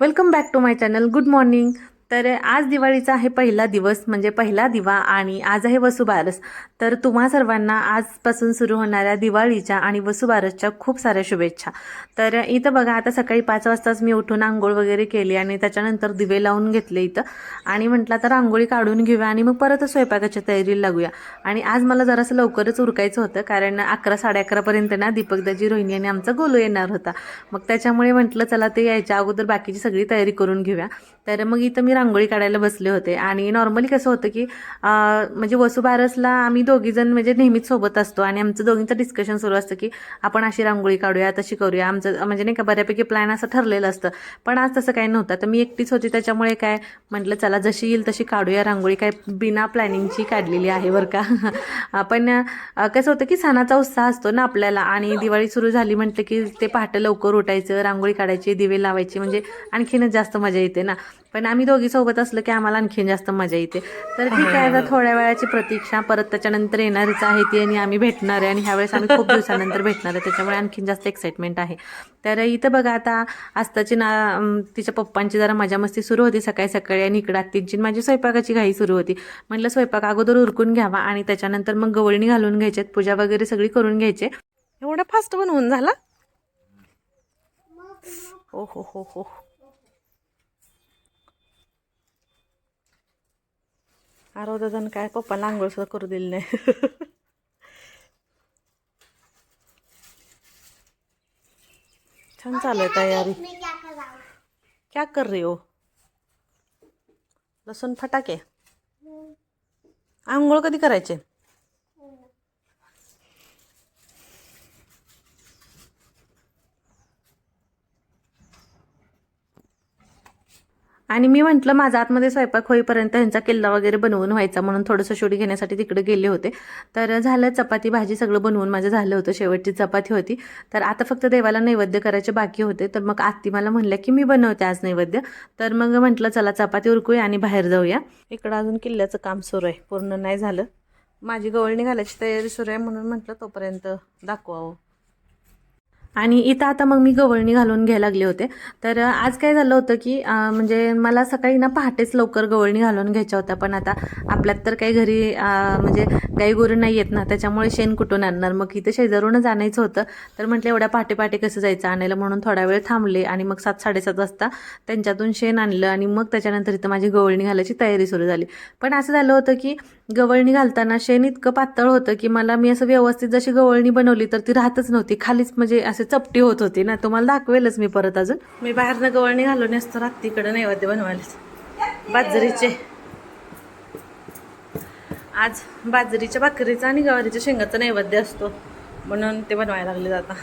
Welcome back to my channel. Good morning. तर आज दिवाळीचा आहे पहिला दिवस म्हणजे पहिला दिवा आणि आज आहे वसुबारस. तर तुम्हा सर्वांना आजपासून सुरू होणाऱ्या दिवाळीच्या आणि वसुबारसच्या खूप साऱ्या शुभेच्छा. तर इथं बघा आता सकाळी पाच वाजताच मी उठून आंघोळ वगैरे केली आणि त्याच्यानंतर दिवे लावून घेतले इथं. आणि म्हटलं तर रांगोळी काढून घेऊया आणि मग परत स्वयंपाकाच्या तयारीला लागूया. आणि आज मला जरासं लवकरच उरकायचं होतं कारण अकरा साडे अकरापर्यंत ना दीपकदाजी रोहिणी आणि आमचा गोलू येणार होता. मग त्याच्यामुळे म्हटलं चला ते यायच्या अगोदर बाकीची सगळी तयारी करून घेऊया. तर मग इथं मी रांगोळी काढायला बसले होते. आणि नॉर्मली कसं होतं की म्हणजे वसुबारसला आम्ही दोघीजण म्हणजे नेहमीच सोबत असतो. आणि आमचं दोघींचं डिस्कशन सुरू असतं की आपण अशी रांगोळी काढूया तशी करूया. आमचं म्हणजे नाही का बऱ्यापैकी प्लॅन असं ठरलेलं असतं. पण आज तसं काही नव्हतं. तर मी एकटीच होती. त्याच्यामुळे काय म्हटलं चला जशी येईल तशी काढूया रांगोळी. काय बिना प्लॅनिंगची काढलेली आहे बरं का. पण कसं होतं की सणाचा उत्साह असतो ना आपल्याला. आणि दिवाळी सुरू झाली म्हटलं की ते पहाटे लवकर उठायचं रांगोळी काढायची दिवे लावायची. म्हणजे आणखीनच जास्त मजा येते ना. पण आम्ही दोघी सोबत असलं की आम्हाला आणखीन जास्त मजा येते. तर ठीक आहे आता थोड्या वेळाची प्रतीक्षा. परत त्याच्यानंतर येणारीच आहे ती आणि आम्ही भेटणार आहे आणि ह्यावेळेस आम्ही खूप दिवसानंतर भेटणार आहे. त्याच्यामुळे आणखीन जास्त एक्साइटमेंट आहे. तर इथं बघा आता आस्ताची ना तिच्या पप्पांची जरा मजा मस्ती सुरू होती सकाळी सकाळी आणि इकडं आत्तींची माझी स्वयंपाकाची घाई सुरू होती. म्हटलं स्वयंपाक अगोदर उरकून घ्यावा आणि त्याच्यानंतर मग गवळणी घालून घ्यायच्यात पूजा वगैरे सगळी करून घ्यायचे. एवढा फास्ट बनवून झाला? ओ हो हो हो. आरो जण काय पप्पाला आंघोळ सुद्धा करू दिली नाही. छान चालू आहे तयारी. क्या कर रही हो? लसूण फटाके? आंघोळ कधी करायचे? आणि मी म्हटलं माझा आतमध्ये स्वयंपाक होईपर्यंत ह्यांचा किल्ला वगैरे बनवून व्हायचा म्हणून थोडंसं शूट घेण्यासाठी तिकडे गेले होते. तर झालं चपाती भाजी सगळं बनवून माझं झालं होतं. शेवटची चपाती होती. तर आता फक्त देवाला नैवेद्य करायचे बाकी होते. तर मग आत्ती मला म्हणल्या की मी बनवते आज नैवेद्य. तर मग म्हटलं चला चपाती उरकूया आणि बाहेर जाऊया. इकडं अजून किल्ल्याचं काम सुरू आहे. पूर्ण नाही झालं. माझी गवळणी घालायची तयारी सुरू आहे म्हणून म्हटलं तोपर्यंत दाखवावं. आणि इथं आता मग मी गवळणी घालून घ्यायला लागले होते. तर आज काय झालं होतं की म्हणजे मला सकाळी ना पहाटेच लवकर गवळणी घालून घ्यायच्या होत्या. पण आता आपल्यात तर काही घरी म्हणजे गाई गोरं नाही येत ना त्याच्यामुळे शेण कुठून आणणार? मग इथं शेजारूनच आणायचं होतं. तर म्हटलं एवढ्या पहाटे पहाटे कसं जायचं? आणायला म्हणून थोडा वेळ थांबले आणि मग सात साडेसात वाजता त्यांच्यातून शेण आणलं आणि मग त्याच्यानंतर इथं माझी गवळणी घालायची तयारी सुरू झाली. पण असं झालं होतं की गवळणी घालताना शेण इतकं पातळ होतं की मला मी असं व्यवस्थित जशी गवळणी बनवली तर ती राहतच नव्हती. खालीच म्हणजे असं चपटी होत होती ना तुम्हाला दाखवेलच मी परत अजून. मी बाहेरनं गवळणी घालून असतो रात्रीकडे नैवेद्य बनवायला. बाजरीचे. आज बाजरीच्या भाकरीचा आणि गवारीच्या शेंगाचा नैवेद्य असतो म्हणून ते बनवायला लागले जाता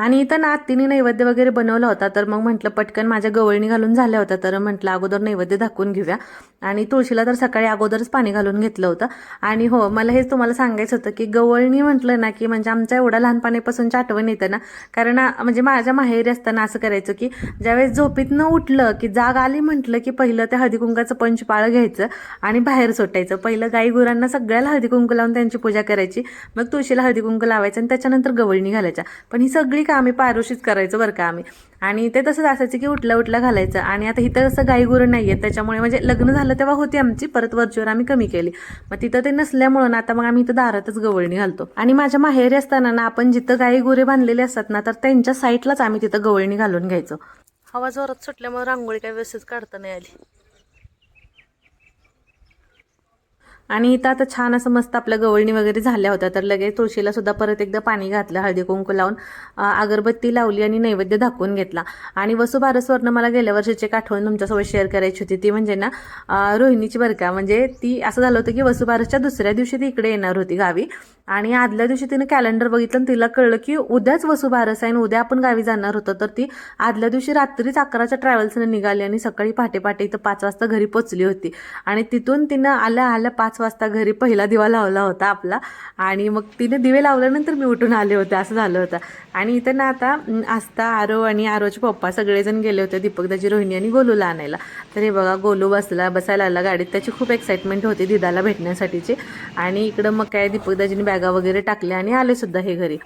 आणि इथं नातीने नैवेद्य वगैरे बनवला होता तर मग म्हटलं पटकन माझ्या गवळणी घालून झाल्या होत्या तर म्हटलं अगोदर नैवेद्य दाखवून घेऊया. आणि तुळशीला तर सकाळी अगोदरच पाणी घालून घेतलं होतं. आणि हो मला हेच तुम्हाला सांगायचं होतं की गवळणी म्हटलं ना की म्हणजे आमच्या एवढ्या लहानपणीपासूनची आठवण येतं ना. कारण म्हणजे माझ्या माहेरी असताना असं करायचं की ज्यावेळेस झोपीतनं उठलं की जाग आली म्हटलं की पहिलं त्या हळदीकुंकाचं पंचपाळ घ्यायचं आणि बाहेर सोटायचं. पहिलं गाई गुरांना सगळ्याला हळदीकुंकू लावून त्यांची पूजा करायची. मग तुळशीला हळदीकुंकू लावायचं आणि त्याच्यानंतर गवळणी घालायच्या. पण ही सगळी का आम्ही पारोशीच करायचं बरं का आम्ही? आणि ते तसंच असायचं की उठल्या उठल्या घालायचं. आणि आता इथं असं गाई गुरं नाही आहेत त्याच्यामुळे म्हणजे लग्न झालं तेव्हा होती आमची परत वरचीवर आम्ही कमी केली. मग तिथं ते नसल्यामुळं ना आता मग आम्ही इथं दारातच गवळणी घालतो. आणि माझ्या माहेरी असताना ना आपण जिथं गाई गुरे बांधलेले असतात ना तर त्यांच्या साईडलाच आम्ही तिथं गवळणी घालून घ्यायचो. हवा जोरात सुटल्यामुळे रांगोळी काही व्यवस्थित काढता नाही आली. आणि इथं आता छान असं मस्त आपल्या गवळणी वगैरे झाल्या होत्या. तर लगेच तुळशीला सुद्धा परत एकदा पाणी घातलं हळदी कुंकू लावून अगरबत्ती लावली आणि नैवेद्य दाखवून घेतला. आणि वसुबारसवरनं मला गेल्या वर्षीची एक आठवण तुमच्यासोबत शेअर करायची होती. ती म्हणजे ना रोहिणीची बरं का म्हणजे ती असं झालं होतं की वसुबारसच्या दुसऱ्या दिवशी ती इकडे येणार होती गावी. आणि आदल्या दिवशी तिने कॅलेंडर बघितलं आणि तिला कळलं की उद्याच वसुबारस आहे आणि उद्या आपण गावी जाणार होतो. तर ती आदल्या दिवशी रात्रीच अकराच्या ट्रॅव्हल्सने निघाली आणि सकाळी पहाटे पहाटे इथं पाच वाजता घरी पोचली होती. आणि तिथून तिनं आल्या आल्या पाच वाजता घरी पहिला दिवा लावला होता आपला. आणि मग तिने दिवे लावल्यानंतर मी उठून आले होते असं झालं होतं. आणि इथं ना आता आस्था आरो आणि आरोचे पप्पा सगळेजण गेले होते दीपकदाजी रोहिणी आणि गोलूला आणायला. तर हे बघा गोलू बसला बसायला आला गाडीत. त्याची खूप एक्साइटमेंट होती दिदाला भेटण्यासाठीची. आणि इकडं मग काय दीपकदाजीने बॅगा वगैरे टाकल्या आणि आले सुद्धा हे घरी.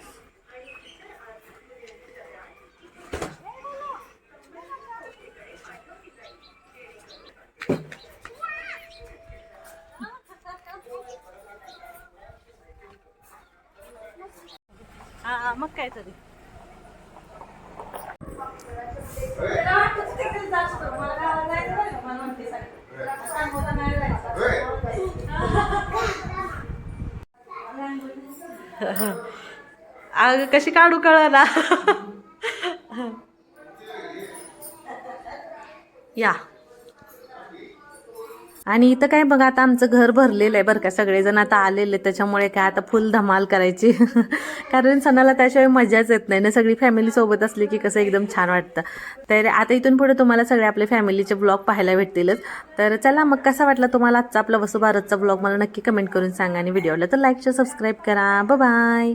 मग काय तरी अग कशी काढू कळना या. आणि इथं काय बघा आता आमचं घर भरलेलं आहे बरं का. सगळेजण आता आलेले त्याच्यामुळे काय आता फुल धमाल करायची. कारण सणाला त्याशिवाय मजाच येत नाही. ना सगळी फॅमिली सोबत असली की कसं एकदम छान वाटतं. तर आता इथून पुढे तुम्हाला सगळे आपले फॅमिलीचे ब्लॉग पाहायला भेटतीलच. तर चला मग कसा वाटला तुम्हाला आजचा आपला वसुभारतचा ब्लॉग मला नक्की कमेंट करून सांगा आणि व्हिडिओला तर लाईक सबस्क्राईब करा. बाय